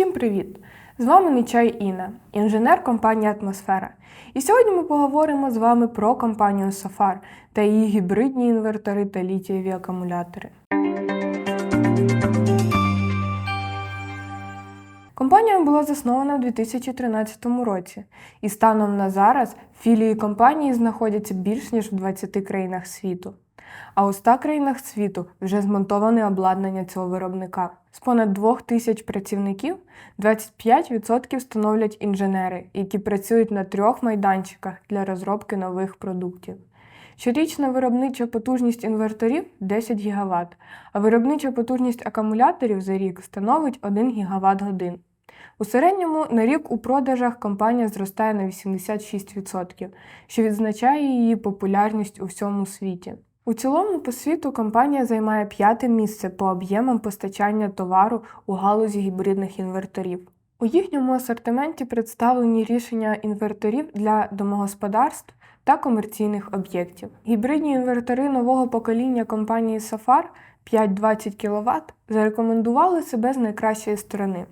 Всім привіт! З вами Нечай Інна, інженер компанії Атмосфера. І сьогодні ми поговоримо з вами про компанію Safar та її гібридні інвертори та літієві акумулятори. Компанія була заснована в 2013 році, і станом на зараз філії компанії знаходяться більш ніж в 20 країнах світу. А у 100 країнах світу вже змонтоване обладнання цього виробника. З понад 2 тисяч працівників 25% становлять інженери, які працюють на трьох майданчиках для розробки нових продуктів. Щорічна виробнича потужність інверторів 10 ГВт, а виробнича потужність акумуляторів за рік становить 1 ГВт годин. У середньому на рік у продажах компанія зростає на 86%, що відзначає її популярність у всьому світі. У цілому по світу компанія займає п'яте місце по об'ємам постачання товару у галузі гібридних інверторів. У їхньому асортименті представлені рішення інверторів для домогосподарств та комерційних об'єктів. Гібридні інвертори нового покоління компанії Safar 520 кВт зарекомендували себе з найкращої сторони.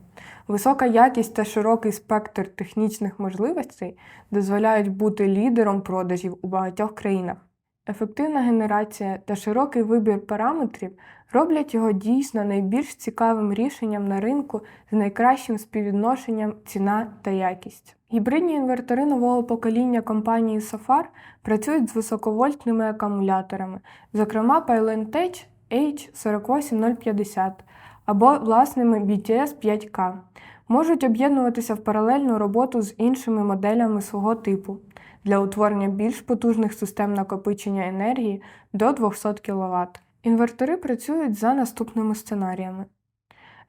Висока якість та широкий спектр технічних можливостей дозволяють бути лідером продажів у багатьох країнах. Ефективна генерація та широкий вибір параметрів роблять його дійсно найбільш цікавим рішенням на ринку з найкращим співвідношенням ціна та якість. Гібридні інвертори нового покоління компанії Safar працюють з високовольтними акумуляторами, зокрема PyLentech H48050 або власними BTS 5K. Можуть об'єднуватися в паралельну роботу з іншими моделями свого типу. Для утворення більш потужних систем накопичення енергії до 200 кВт. Інвертори працюють за наступними сценаріями: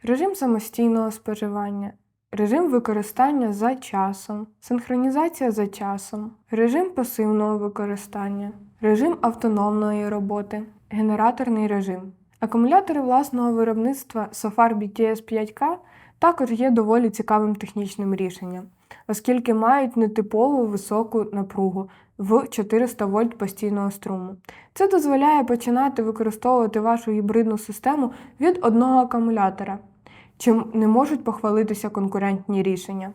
режим самостійного споживання, режим використання за часом, синхронізація за часом, режим пасивного використання, режим автономної роботи, генераторний режим. Акумулятори власного виробництва Safar BTS 5K також є доволі цікавим технічним рішенням, оскільки мають нетипову високу напругу в 400 вольт постійного струму. Це дозволяє починати використовувати вашу гібридну систему від одного акумулятора, чим не можуть похвалитися конкурентні рішення.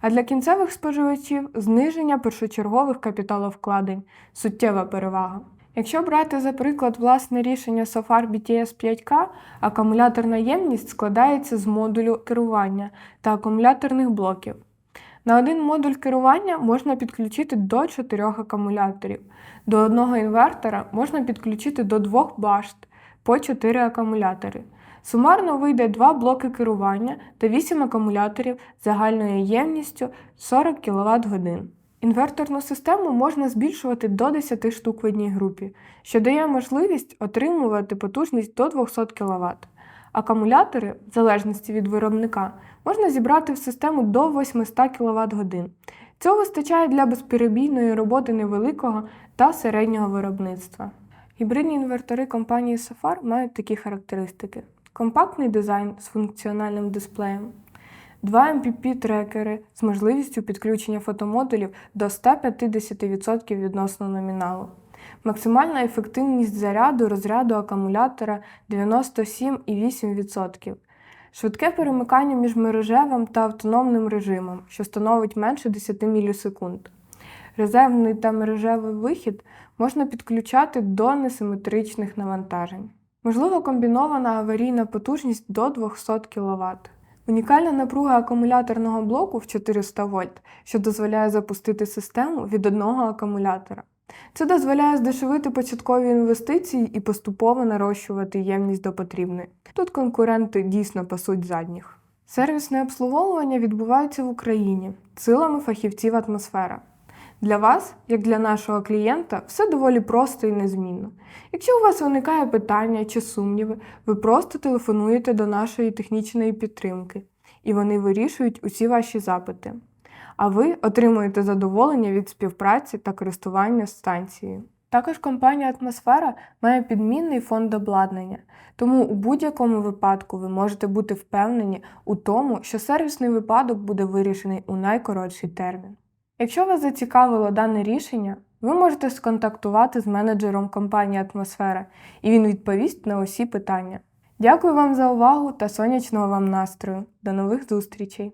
А для кінцевих споживачів зниження першочергових капіталовкладень суттєва перевага. Якщо брати за приклад власне рішення Safar BTS 5K, акумуляторна ємність складається з модулю керування та акумуляторних блоків. На один модуль керування можна підключити до 4 акумуляторів. До одного інвертора можна підключити до двох башт по 4 акумулятори. Сумарно вийде 2 блоки керування та 8 акумуляторів загальною ємністю 40 кВт годин. Інверторну систему можна збільшувати до 10 штук в одній групі, що дає можливість отримувати потужність до 200 кВт. Акумулятори, в залежності від виробника, можна зібрати в систему до 800 кВт годин. Цього вистачає для безперебійної роботи невеликого та середнього виробництва. Гібридні інвертори компанії Safar мають такі характеристики: компактний дизайн з функціональним дисплеєм. Два MPP-трекери з можливістю підключення фотомодулів до 150% відносно номіналу. Максимальна ефективність заряду розряду акумулятора 97,8%. Швидке перемикання між мережевим та автономним режимом, що становить менше 10 мілісекунд. Резервний та мережевий вихід можна підключати до несиметричних навантажень. Можливо комбінована аварійна потужність до 200 кВт. Унікальна напруга акумуляторного блоку в 400 вольт, що дозволяє запустити систему від одного акумулятора. Це дозволяє здешевити початкові інвестиції і поступово нарощувати ємність до потрібної. Тут конкуренти дійсно пасуть задніх. Сервісне обслуговування відбувається в Україні силами фахівців атмосфера. Для вас, як для нашого клієнта, все доволі просто і незмінно. Якщо у вас виникає питання чи сумніви, ви просто телефонуєте до нашої технічної підтримки, і вони вирішують усі ваші запити. А ви отримуєте задоволення від співпраці та користування станцією. Також компанія Атмосфера має підмінний фонд обладнання, тому у будь-якому випадку ви можете бути впевнені у тому, що сервісний випадок буде вирішений у найкоротший термін. Якщо вас зацікавило дане рішення, ви можете сконтактувати з менеджером компанії Атмосфера, і він відповість на усі питання. Дякую вам за увагу та сонячного вам настрою. До нових зустрічей!